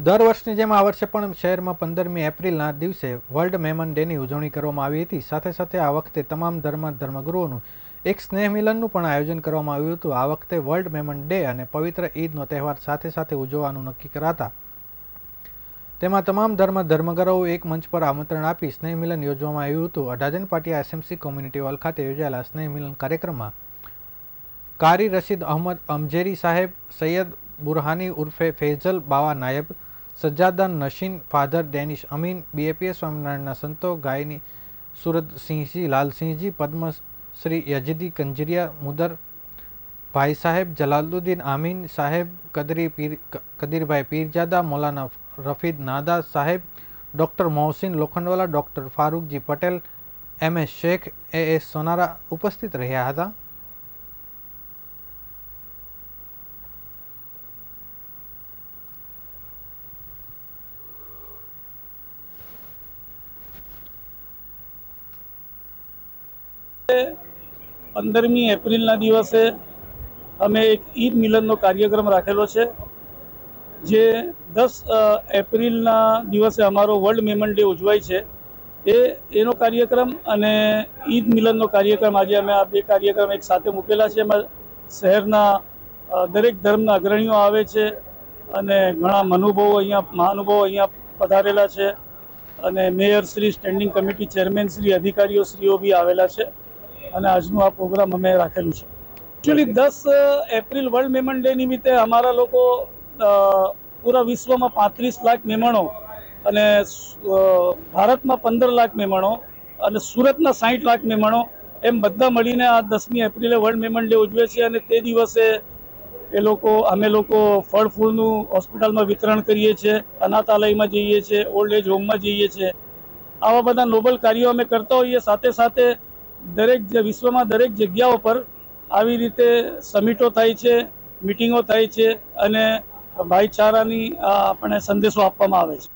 દર વર્ષની જેમ આ વર્ષે પણ શહેરમાં પંદરમી એપ્રિલના દિવસે વર્લ્ડ મેમન ડેની ઉજવણી કરવામાં આવી હતી. સાથે સાથે આ વખતે તમામ ધર્મ ધર્મગુરુઓનું એક સ્નેહ પણ આયોજન કરવામાં આવ્યું હતું. આ વખતે વર્લ્ડ મેમન ડે અને પવિત્ર ઈદનો તહેવાર સાથે સાથે ઉજવવાનું નક્કી કરાતા તેમાં તમામ ધર્મ ધર્મગુરુઓ એક મંચ પર આમંત્રણ આપી સ્નેહ મિલન યોજવામાં આવ્યું હતું. Adajan Patiya SMC community hall ખાતે યોજાયેલા સ્નેહ કાર્યક્રમમાં કારી રશીદ અહમદ અમજેરી સાહેબ, સૈયદ બુરહાની ઉર્ફે ફેઝલ બાવા નાયબ સજ્જાદાન નશીન ફાધર ડેનિશ અમીન બીએપીએસ સ્વામિનારાયણના સંતો ગાયની સુરતસિંહજી લાલસિંહજી પદ્મશ્રી યજદી કંજરિયા, મુદર ભાઈ સાહેબ, જલાલુદ્દીન આમીન સાહેબ, કદરી પીર કદીરભાઈ પીરજાદા, મૌલાના રફીદ નાદા સાહેબ, doctor Mohsin Lokhandwala, doctor Farooqji Patel, M. S. Sheikh, A. S Sonara ઉપસ્થિત રહ્યા હતા. પંદરમી એપ્રિલના દિવસે અમે એક ઈદ મિલનનો કાર્યક્રમ રાખેલો છે, જે દસ એપ્રિલના દિવસે અમારો વર્લ્ડ મેમન ડે ઉજવાય છે. એ, એનો કાર્યક્રમ અને ઈદ મિલનનો કાર્યક્રમ આજે અમે આ બે કાર્યક્રમ એક સાથે મૂકેલા છે. એમાં શહેરના દરેક ધર્મના અગ્રણીઓ આવે છે અને ઘણા મનુભવો અહીંયા, મહાનુભાવો અહીંયા પધારેલા છે અને mayor Shri, standing committee chairman Shri, અધિકારીઓ શ્રીઓ બી આવેલા છે. અને આજનો આ પ્રોગ્રામ અમે રાખેલું છે. એકચ્યુઅલી દસ એપ્રિલ વર્લ્ડ મેમન ડે નિમિત્તે અમારા લોકો પૂરા વિશ્વમાં પાંત્રીસ લાખ મેમણો અને ભારતમાં પંદર લાખ મેમણો અને સુરતના સાઠ લાખ મેમણો એમ બધા મળીને આ દસમી એપ્રિલે વર્લ્ડ મેમન ડે ઉજવે છે અને તે દિવસે એ લોકો અમે લોકો ફળ ફૂલનું હોસ્પિટલમાં વિતરણ કરીએ છીએ અનાથાલયમાં જઈએ છીએ ઓલ્ડ એજ હોમમાં જઈએ છીએ. આવા બધા નોબલ કાર્યો અમે કરતા હોઈએ સાથે સાથે દરેક વિશ્વમાં દરેક જગ્યાઓ પર આવી રીતે સમિટો થાય છે, મિટિંગો થાય છે અને ભાઈચારાની આપણે સંદેશો આપવામાં આવે છે.